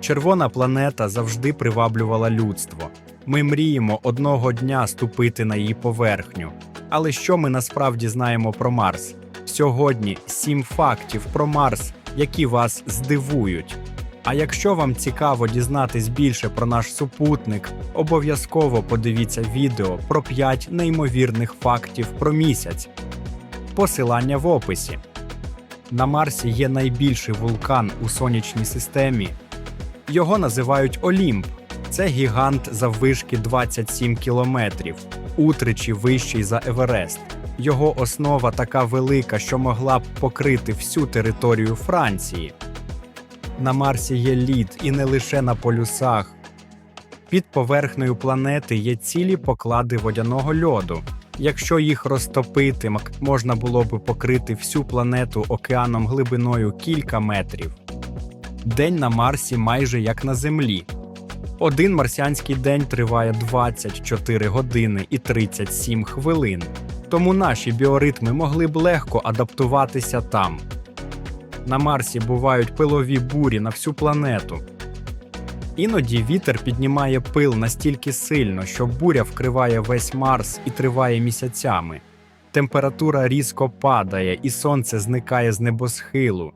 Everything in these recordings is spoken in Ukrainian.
Червона планета завжди приваблювала людство. Ми мріємо одного дня ступити на її поверхню. Але що ми насправді знаємо про Марс? Сьогодні сім фактів про Марс, які вас здивують. А якщо вам цікаво дізнатись більше про наш супутник, обов'язково подивіться відео про 5 неймовірних фактів про місяць. Посилання в описі. На Марсі є найбільший вулкан у сонячній системі. Його називають Олімп. Це гігант заввишки 27 кілометрів, утричі вищий за Еверест. Його основа така велика, що могла б покрити всю територію Франції. На Марсі є лід і не лише на полюсах. Під поверхнею планети є цілі поклади водяного льоду. Якщо їх розтопити, можна було би покрити всю планету океаном глибиною кілька метрів. День на Марсі майже як на Землі. Один марсіанський день триває 24 години і 37 хвилин. Тому наші біоритми могли б легко адаптуватися там. На Марсі бувають пилові бурі на всю планету. Іноді вітер піднімає пил настільки сильно, що буря вкриває весь Марс і триває місяцями. Температура різко падає, і сонце зникає з небосхилу.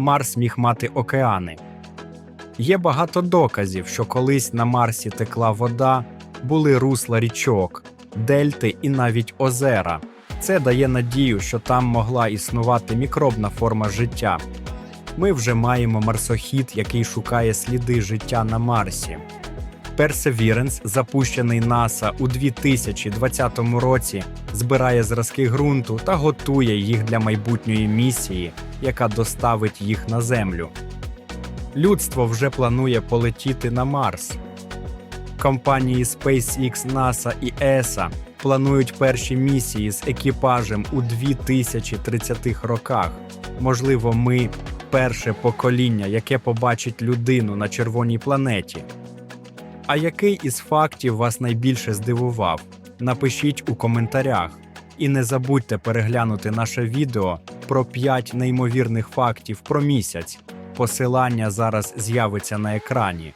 Марс міг мати океани. Є багато доказів, що колись на Марсі текла вода, були русла річок, дельти і навіть озера. Це дає надію, що там могла існувати мікробна форма життя. Ми вже маємо марсохід, який шукає сліди життя на Марсі. Perseverance, запущений НАСА у 2020 році, збирає зразки ґрунту та готує їх для майбутньої місії, яка доставить їх на Землю. Людство вже планує полетіти на Марс. Компанії SpaceX, NASA і ESA планують перші місії з екіпажем у 2030-х роках. Можливо, ми перше покоління, яке побачить людину на червоній планеті. А який із фактів вас найбільше здивував? Напишіть у коментарях. І не забудьте переглянути наше відео про 5 неймовірних фактів про місяць. Посилання зараз з'явиться на екрані.